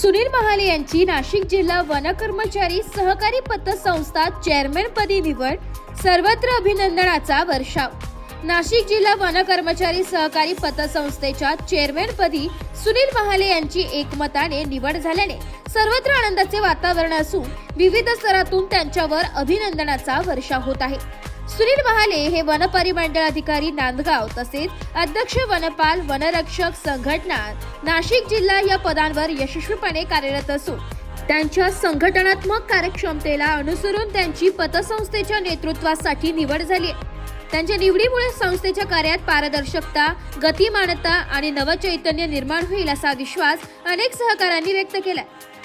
सुनील महाले यांची नाशिक जिल्हा वन कर्मचारी सहकारी पतसंस्था चेअरमॅनपदी निवड सर्वत्र अभिनंदनाचा वर्षाव. नाशिक जिल्हा वन कर्मचारी सहकारी पतसंस्थेच्या चेअरमॅनपदी सुनील महाले यांची एकमताने निवड झाल्याने सर्वत्र आनंदाचे वातावरण असून विविध स्तरातून त्यांच्यावर अभिनंदनाचा वर्षाव होत आहे. सुनील महाले हे वन परिमंडळ अधिकारी नांदगाव तसेच अध्यक्ष वनपाल वनरक्षक संघटना नाशिक जिल्हा या पदांवर यशस्वीपणे कार्यरत असून त्यांच्या संघटनात्मक कार्यक्षमतेला अनुसरून त्यांची पतसंस्थेच्या नेतृत्वासाठी निवड झाली त्यांच्या निवडीमुळे संस्थेच्या कार्यात पारदर्शकता गतिमानता आणि नवचैतन्य निर्माण होईल असा विश्वास अनेक सहकाऱ्यांनी व्यक्त केलाय.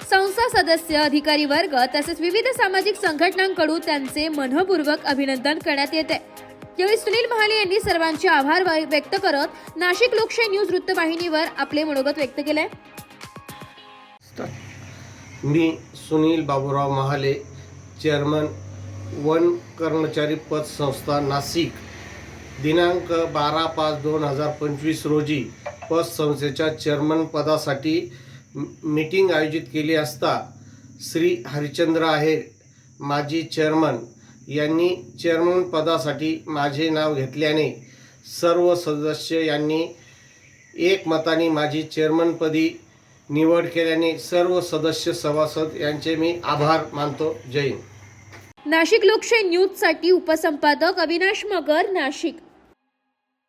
संस्था सदस्य अधिकारी वर्ग तसेच विविध सामाजिक संघटनांकडून त्यांचे मनपूर्वक अभिनंदन करण्यात येत. आहे यावेळी सुनील महाले यांनी सर्वांचे आभार व्यक्त करत नाशिक लोकशाही न्यूज वृत्तवाहिनीवर आपले मनोगत व्यक्त केले. मी सुनील बाबूराव महाले चेअरमन वन कर्मचारी पतसंस्था नाशिक. दिनांक बारा पाच दोन हजार पंचवीस रोजी पतसंस्थेच्या चेअरमन पदासाठी मीटिंग आयोजित केली असता श्री हरिचंद्र आहेर माजी चेअरमन. यांनी चेअरमन पदासाठी माझे नाव घेतल्याने सर्व सदस्य यांनी एकमताने माझी चेअरमनपदी निवड केल्याने सर्व सदस्य सभासद यांचे मी आभार मानतो. जय नाशिक लोकशाही न्यूजसाठी उपसंपादक अविनाश मगर नाशिक.